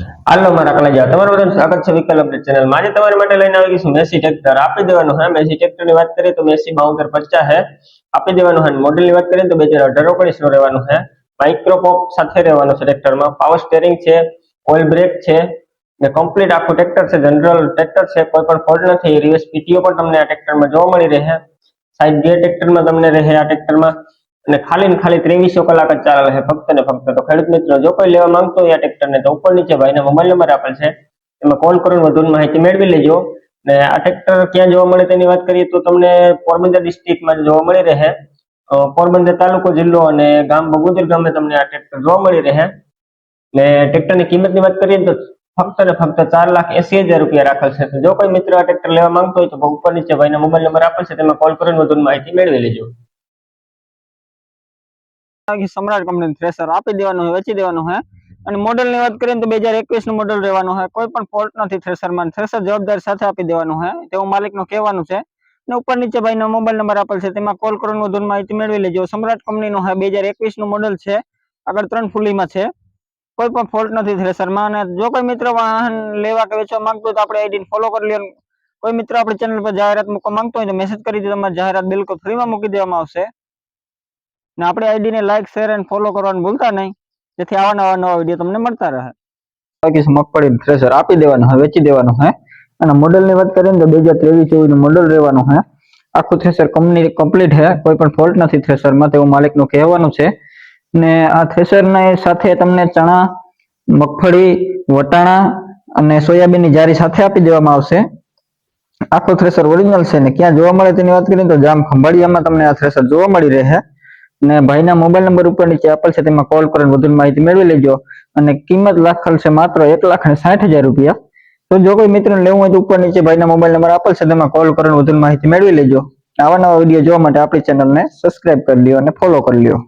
હાલો, મારા કલેજા તમારું બધાનું સ્વાગત છે વિકલ અપડેટ ચેનલ આજે તમારી માટે લઈને આવી છું મેસી ટ્રેક્ટર. આપી દેવાનું હે, મેસી ટ્રેક્ટરની વાત કરીએ તો મેસી બાઉન્સર પચાસ હે આપી દેવાનું હે મોડેલની વાત કરીએ તો બે હજાર અઢાર ઓગણીસનું રહેવાનું છે. માઇક્રોપોપ સાથે રહેવાનું છે ટ્રેક્ટરમાં. પાવર સ્ટેરિંગ છે, ઓઇલ બ્રેક છે, ને કમ્પ્લીટ આખું ટ્રેક્ટર છે, જનરલ ટ્રેક્ટર છે. કોઈ પણ ફોલ્ટ નથી. રિવર્સ પીટીઓ પણ તમને આ ટ્રેક્ટરમાં જોવા મળી રહે. સાઈડ ગિયર ટ્રેક્ટરમાં તમને રહે આ ટ્રેક્ટરમાં. અને ખાલી ને ખાલી ત્રેવીસો કલાક જ ચાલે છે ફક્ત ને ફક્ત. તો ખેડૂત મિત્રો, જો કોઈ લેવા માંગતો હોય આ ટ્રેક્ટરને તો ઉપર નીચે ભાઈના મોબાઈલ નંબર આપેલ છે. એમાં કોલ કરીને વધુ માહિતી મેળવી લેજો. ને આ ટ્રેક્ટર ક્યાં જોવા મળે તેની વાત કરીએ તો તમને પોરબંદર ડિસ્ટ્રિક્ટમાં જોવા મળી રહે. પોરબંદર તાલુકો, જિલ્લો અને ગામ બગુદર ગામે તમને આ ટ્રેક્ટર જોવા મળી રહે. ને ટ્રેક્ટરની કિંમતની વાત કરીએ તો ફક્ત ને ફક્ત ચાર લાખ એસી હજાર રૂપિયા રાખેલ છે. જો કોઈ મિત્ર આ ટ્રેક્ટર લેવા માંગતો હોય તો ઉપર નીચે ભાઈના મોબાઈલ નંબર આપેલ છે, તેમાં કોલ કરીને વધુ માહિતી મેળવી લેજો. સમ્રાટ કંપની થ્રેસર આપી દેવાનું હોય, વેચી દેવાનું હોય. અને મોડેલની વાત કરીએ તો બે હજાર એકવીસનું મોડેલ રહેવાનું હોય. કોઈ પણ ફોલ્ટ નથી થ્રેસરમાં. થ્રેસર જવાબદારી સાથે આપી દેવાનું હોય. તેવું માલિકનું કહેવાનું છે. ને ઉપર નીચે ભાઈનો મોબાઈલ નંબર આપેલ છે. તેમાં કોલ કરીને વધુ માહિતી મેળવી લેજો. સમ્રાટ કંપની નું હોય, બે હજાર એકવીસનું મોડેલ છે. આગળ ત્રણ ફૂલીમાં છે. કોઈ પણ ફોલ્ટ નથી થ્રેસરમાં. અને જો કોઈ મિત્ર વાહન લેવા કે વેચવા માંગતો તો આપણે આઈડી ફોલો કરી લે કોઈ મિત્ર આપણી ચેનલ પર જાહેરાત મૂકવા માંગતો હોય તો મેસેજ કરી દે. તમારી જાહેરાત બિલકુલ ફ્રીમાં મૂકી દેવામાં આવશે. ને આપણી આઈડીને લાઇક શેર અને ફોલો કરવાનું ભૂલતા નહીં. જેથી આવા નવા નવા વીડિયો તમને મળતા રહે. બાકી મગફળી થ્રેસર આપી દેવાનું હોય વેચી દેવાનું હોય અને મોડલની વાત કરીએ તો બે હજાર ત્રેવીસ ચોવીસનું મોડલ રહેવાનું હોય આખું થ્રેસર કંપની કમ્પ્લીટ છે કોઈ પણ ફોલ્ટ નથી થ્રેશરમાં તેવું માલિકનું કહેવાનું છે. ને આ થ્રેશરની સાથે તમને ચણા, મગફળી, વટાણા અને સોયાબીનની જારી સાથે આપી દેવામાં આવશે. આખું થ્રેસર ઓરિજિનલ છે ને ક્યાં જોવા મળે તેની વાત કરીએ તો જામ ખંભાળિયામાં તમને આ થ્રેસર જોવા મળી રહે. ને ભાઈના મોબાઈલ નંબર ઉપર નીચે આપેલ છે, તેમાં કોલ કરીને વધુ માહિતી મેળવી લેજો. અને કિંમત લખેલ છે, માત્ર એક લાખ અને સાઠ હજાર રૂપિયા. તો જો કોઈ મિત્રને લેવું હોય તો ઉપર નીચે ભાઈના મોબાઈલ નંબર આપેલ છે, તેમાં કોલ કરીને વધુ માહિતી મેળવી લેજો. આવા નવા વીડિયો જોવા માટે આપણી ચેનલને સબસ્ક્રાઇબ કરી લ્યો અને ફોલો કરી લ્યો.